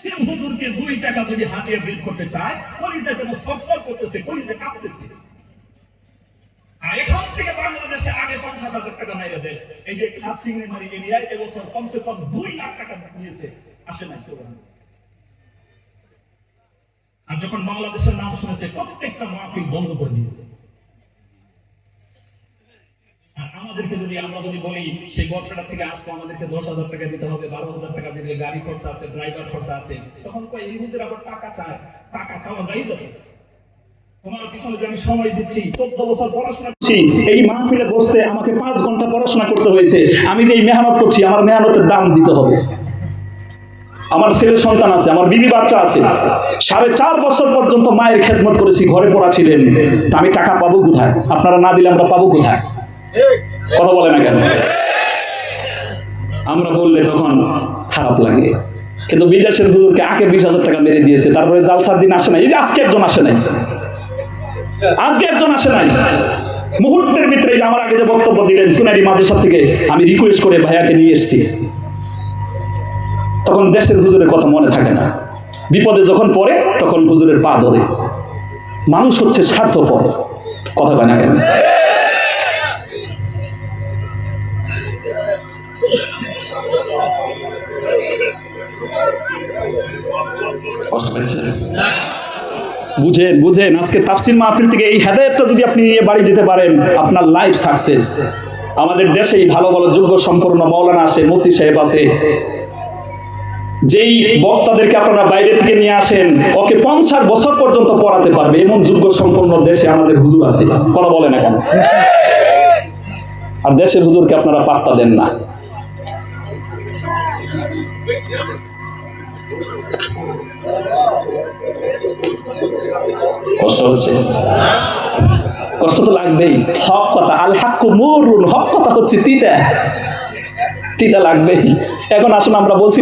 সে হুজুরকে দুই টাকা যদি হাতিয়ে বিল করতে চায়, কলিজা যেন সরসর করতেছে, কলিজা কাঁপতেছে। আর এখান থেকে বাংলাদেশে আগে পঞ্চাশ হাজার টাকা এই যে খাত সিংহে মারি এরিয়ায় এবছর কমসে কম দুই লাখ টাকা নিয়েছে। আসে নাই আর যখন বাংলাদেশের নাম শুনেছে, প্রত্যেকটা মাহফিল বন্ধ করে দিয়েছে আর আমাদেরকে যদি, আমরা যদি বলি, সেই গল্পটা থেকে আসব আমাদেরকে দশ হাজার টাকা দিতে হবে, বারো হাজার টাকা দিলে গাড়ি খরচা আছে ড্রাইভার খরচা আছে, তখন কয়, এই হুজুর আবার টাকা চায়, টাকা চাওয়া যাই তোমার পিছনে যে আমি সময় দিচ্ছি, চোদ্দ বছর পড়াশোনা করছি, এই বসতে আমাকে পাঁচ ঘণ্টা পড়াশোনা করতে হয়েছে, আমি যে এই মেহনত করছি, আমার মেহনতের দাম দিতে হবে। আমার ছেলে সন্তান আছে, আমার বিবি বাচ্চা আছে, সাড়ে চার বছর পর্যন্ত মায়ের খেদমত করেছি, ঘরে পড়া ছিলেন। আমি টাকা পাবো কোথায়? আপনারা না দিলে আমরা পাবো কোথায়? কথা বলে না কেন? আমরা বললে তখন খারাপ লাগে। কিন্তু বিদেশের হুজুরকে আগে বিশ হাজার টাকা মেরে দিয়েছে, তারপরে জালসার দিন আসে নাই। এই যে আজকে একজন আসে নাই। আজকে একজন আসে নাই। মুহূর্তের ভিতরে যে আমার আগে যে বক্তব্য দিলেন সুনারি মাদ্রাসা থেকে আমি রিকোয়েস্ট করে ভাইয়াকে নিয়ে এসেছি। তখন দেশের হুজুরের কথা মনে থাকে না। বিপদে যখন পড়ে, তখন হুজুরের পা ধরে। মানুষ হচ্ছে স্বার্থপর। কথা কয় না কেন? বুঝেন বুঝেন আজকে তাফসির মাহফিল থেকে এই হেদায়তটা যদি আপনি নিয়ে বাড়ি যেতে পারেন আপনার লাইফ সাকসেস আমাদের দেশেই ভালো ভালো যোগ্য সম্পন্ন মৌলানা আছে মুফতি সাহেব আছে। যেই বক্তাদেরকে আপনারা বাইরে থেকে নিয়ে আসেন ওকে পঞ্চাশ বছর পর্যন্ত পড়াতে পারবে এমন যোগ্য সম্পন্ন দেশে আমাদের হুজুর আছে। কথা বলে না কেন আর দেশের হুজুরকে আপনারা পাত্তা দেন না। কষ্ট হচ্ছে। কষ্ট তো লাগবেই। হক কথা, আল হাক্কু মরুন হক কথা হচ্ছে তিতা। তিতা লাগবেই। এখন আসুন, আমরা বলছি